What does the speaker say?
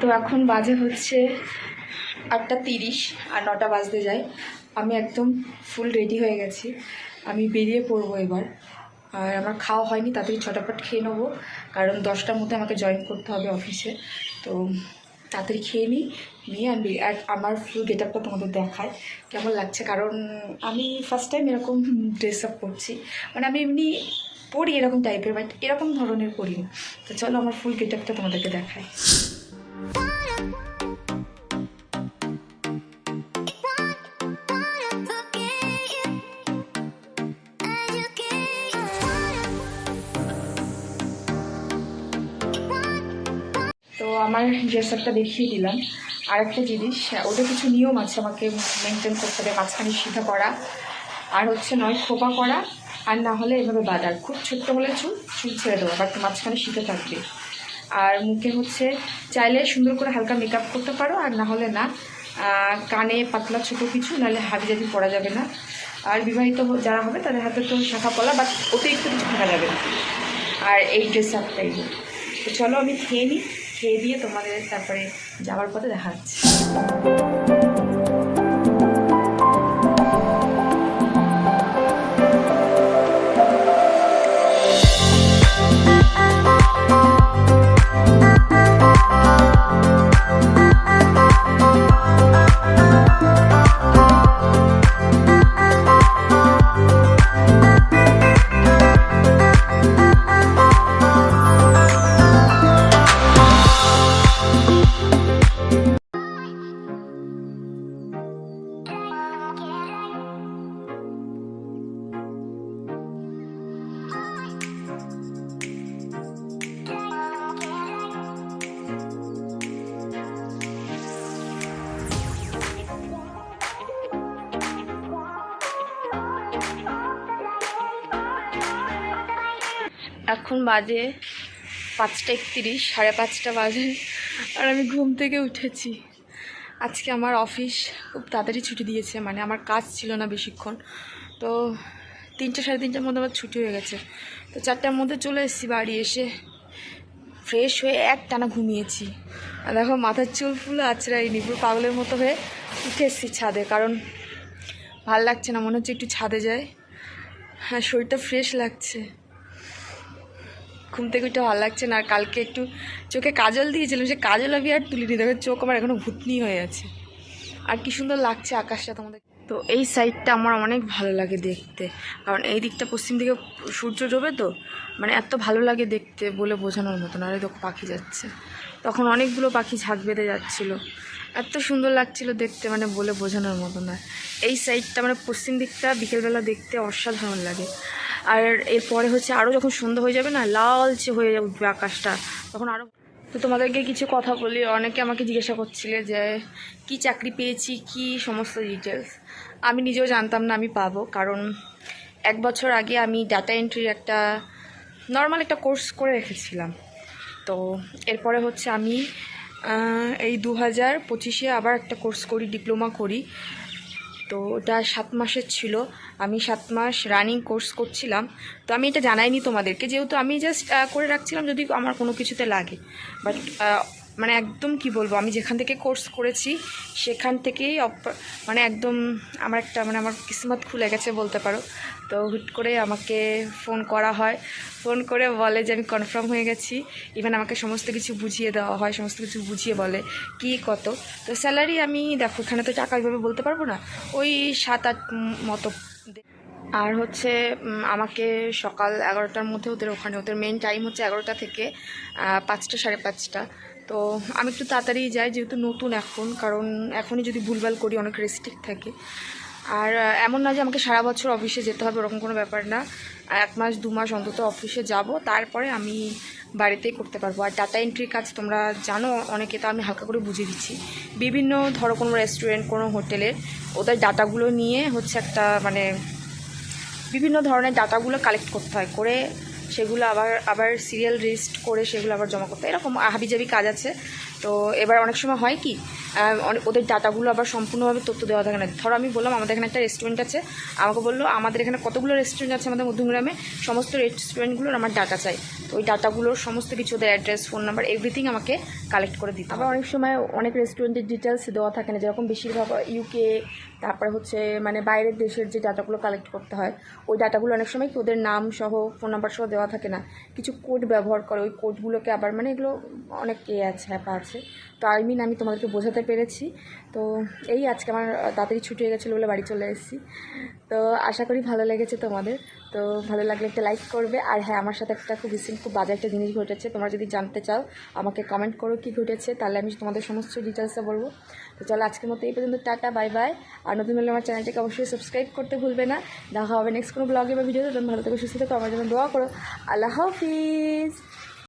তো এখন বাজে হচ্ছে আটটা তিরিশ আর নটা বাজতে যায়। আমি একদম ফুল রেডি হয়ে গেছি। আমি বেরিয়ে পড়ব এবার। আর আমার খাওয়া হয়নি, তাড়াতাড়ি ছটাপট খেয়ে নেব। কারণ দশটার মধ্যে আমাকে জয়েন করতে হবে অফিসে তো তাড়াতাড়ি খেয়ে নিই নিয়ে আমি আমার ফুল গেট আপটা তোমাদের দেখায় কেমন লাগছে? কারণ আমি ফার্স্ট টাইম এরকম ড্রেস আপ করছি। মানে আমি এমনি পড়ি এরকম টাইপের বাট এরকম ধরনের পরিনি। তো চলো আমার ফুল গেট আপটা তোমাদেরকে দেখায় আমার ড্রেস আপটা দেখিয়ে দিলাম। আর একটা জিনিস, ওদের কিছু নিয়ম আছে আমাকে মেনটেন করতে হবে, মাঝখানে সিধা করা। আর হচ্ছে নয়, খোপা করা, আর না হলে এভাবে বাদার। খুব ছোট্ট হলে চুল চুল ছেড়ে দেবো বাট মাঝখানে সিধে থাকবে। আর মুখে হচ্ছে, চাইলে সুন্দর করে হালকা মেকআপ করতে পারো, আর না হলে না। কানে পাতলা ছোটো কিছু, নাহলে হাবি জাবি পরা যাবে না। আর বিবাহিত যারা হবে, তাদের হাতে তো শাখা পলা বাট অতিরিক্ত কিছু থাকা যাবে না। আর এই ড্রেস আপটাই তো চলো আমি খেয়ে নিই। খেয়ে দিয়ে তোমাদের তারপরে যাওয়ার পথে দেখা এখন বাজে পাঁচটা একত্রিশ, সাড়ে পাঁচটা বাজে, আর আমি ঘুম থেকে উঠেছি। আজকে আমার অফিস খুব তাড়াতাড়ি ছুটি দিয়েছে মানে আমার কাজ ছিল না বেশিক্ষণ। তো তিনটে, সাড়ে তিনটার মধ্যে আমার ছুটি হয়ে গেছে। তো চারটার মধ্যে চলে এসেছি বাড়ি এসে। ফ্রেশ হয়ে এক টানা ঘুমিয়েছি। আর দেখো, মাথার চুল ফুলে আছড়াইনি পুরো পাগলের মতো হয়ে উঠে এসেছি ছাদে, কারণ ভালো লাগছে না, মনে হচ্ছে একটু ছাদে যায় হ্যাঁ শরীরটা ফ্রেশ লাগছে। ঘুম থেকে ভালো লাগছে না, আর কালকে একটু চোখে কাজল দিয়েছিলাম, সে কাজল আমি আর তুলিনি, দেখো চোখ আমার এখনও ভুতনি হয়ে আছে। আর কি সুন্দর লাগছে আকাশটা তোমাদের। তো এই সাইডটা আমার অনেক ভালো লাগে দেখতে, কারণ এই দিকটা পশ্চিম দিকে সূর্য ডোবে তো মানে এত ভালো লাগে দেখতে বলে বোঝানোর মতন আর দেখো পাখি যাচ্ছে। তখন অনেকগুলো পাখি ঝাঁক বেঁধে যাচ্ছিল, এত সুন্দর লাগছিল দেখতে মানে বলে বোঝানোর মতো না। এই সাইডটা মানে পশ্চিম দিকটা বিকেলবেলা দেখতে অসাধারণ লাগে। আর এরপরে হচ্ছে আরও যখন সন্ধ্যা হয়ে যাবে না, লালচে হয়ে উঠবে আকাশটা। তখন আরও তো তোমাদেরকে কিছু কথা বলি। অনেকে আমাকে জিজ্ঞাসা করছিলে যে, কি চাকরি পেয়েছি? কি সমস্ত ডিটেলস আমি নিজেও জানতাম না আমি পাবো। কারণ এক বছর আগে আমি ডাটা এন্ট্রির একটা নর্মাল একটা কোর্স করে রেখেছিলাম। তো এরপরে হচ্ছে আমি এই দু হাজার পঁচিশে আবার একটা কোর্স করি ডিপ্লোমা করি। তো ওটা সাত মাসের ছিল। আমি সাত মাস রানিং কোর্স করছিলাম। তো আমি এটা জানাইনি তোমাদেরকে। যেহেতু আমি জাস্ট করে রাখছিলাম, যদি আমার কোনো কিছুতে লাগে। বাট মানে একদম কি বলব, আমি যেখান থেকে কোর্স করেছি, সেখান থেকেই মানে একদম আমার একটা মানে আমার কিসমত খুলে গেছে বলতে পারো। তো হুট করে আমাকে ফোন করা হয়। ফোন করে বলে যে আমি কনফার্ম হয়ে গেছি। ইভেন আমাকে সমস্ত কিছু বুঝিয়ে দেওয়া হয়, সমস্ত কিছু বুঝিয়ে বলে কি কত। তো স্যালারি আমি, দেখো এখানে তো টাকা ওইভাবে বলতে পারব না, ওই সাত আট মতো। আর হচ্ছে আমাকে সকাল এগারোটার মধ্যে ওদের ওখানে, ওদের মেন টাইম হচ্ছে এগারোটা থেকে পাঁচটা সাড়ে পাঁচটা। তো আমি একটু তাড়াতাড়ি যাই, যেহেতু নতুন এখন, কারণ এখনই যদি ভুলভাল করি, অনেক রেস্ট্রিক্ট থাকে। আর এমন না যে আমাকে সারা বছর অফিসে যেতে হবে, ওরকম কোনো ব্যাপার না। এক মাস, দু মাস অন্তত অফিসে যাব, তারপরে আমি বাড়িতেই করতে পারব। আর ডাটা এন্ট্রির কাজ তোমরা জানো, অনেকে তো আমি হালকা করে বুঝিয়ে দিচ্ছি। বিভিন্ন, ধরো কোনো রেস্টুরেন্ট কোনো হোটেলে ওদের ডাটাগুলো নিয়ে হচ্ছে একটা মানে বিভিন্ন ধরনের ডাটাগুলো কালেক্ট করতে হয়। করে সেগুলো আবার আবার সিরিয়াল লিস্ট করে সেগুলো আবার জমা করতে হয়। এরকম হাবিজাবি কাজ আছে। তো এবার অনেক সময় হয় কি ওদের ডাটাগুলো আবার সম্পূর্ণভাবে তথ্য দেওয়া থাকে না। ধরো আমি বললাম আমাদের এখানে একটা রেস্টুরেন্ট আছে। আমাকে বলল আমাদের এখানে কতগুলো রেস্টুরেন্ট আছে আমাদের মধ্যমগ্রামে? সমস্ত রেস্টুরেন্টগুলোর আমার ডাটা চাই। তো ওই ডাটাগুলোর সমস্ত কিছু ওদের অ্যাড্রেস ফোন নাম্বার এভরিথিং আমাকে কালেক্ট করে দিতে আবার অনেক সময় অনেক রেস্টুরেন্টের ডিটেলস দেওয়া থাকে না। যেরকম বেশিরভাগ ইউকে তারপরে হচ্ছে মানে বাইরের দেশের যে ডাটাগুলো কালেক্ট করতে হয়, ওই ডাটাগুলো অনেক সময় কি ওদের নাম সহ ফোন নাম্বার সহ দেওয়া থাকে না। কিছু কোড ব্যবহার করে, ওই কোডগুলোকে আবার মানে এগুলো অনেক এ আছে হ্যাপা আছে। তো আই মিন আমি তোমাদেরকে বোঝাতে পেরেছি। তো এই আজকে আমার তাড়াতাড়ি ছুটি হয়ে গেছিল বলে বাড়ি চলে এসেছি। তো আশা করি ভালো লেগেছে তোমাদের। তো ভালো লাগলে একটা লাইক করবে। আর হ্যাঁ আমার সাথে একটা খুব রিসেন্ট খুব বাজে একটা জিনিস ঘটেছে। তোমরা যদি জানতে চাও, আমাকে কমেন্ট করো কি ঘটেছে, তাহলে আমি তোমাদের সমস্ত ডিটেলসটা বলব। তো চলো আজকের মতো এই পর্যন্ত, টাটা বাই বাই আর নতুন হলে আমার চ্যানেলটাকে অবশ্যই সাবস্ক্রাইব করতে ভুলবে না। দেখা হবে নেক্সট কোনো ব্লগে বা ভিডিওতে তুমি ভালো থেকে, সুস্থ থেকো, আমার জন্য দোয়া করো। আল্লাহ হাফিজ।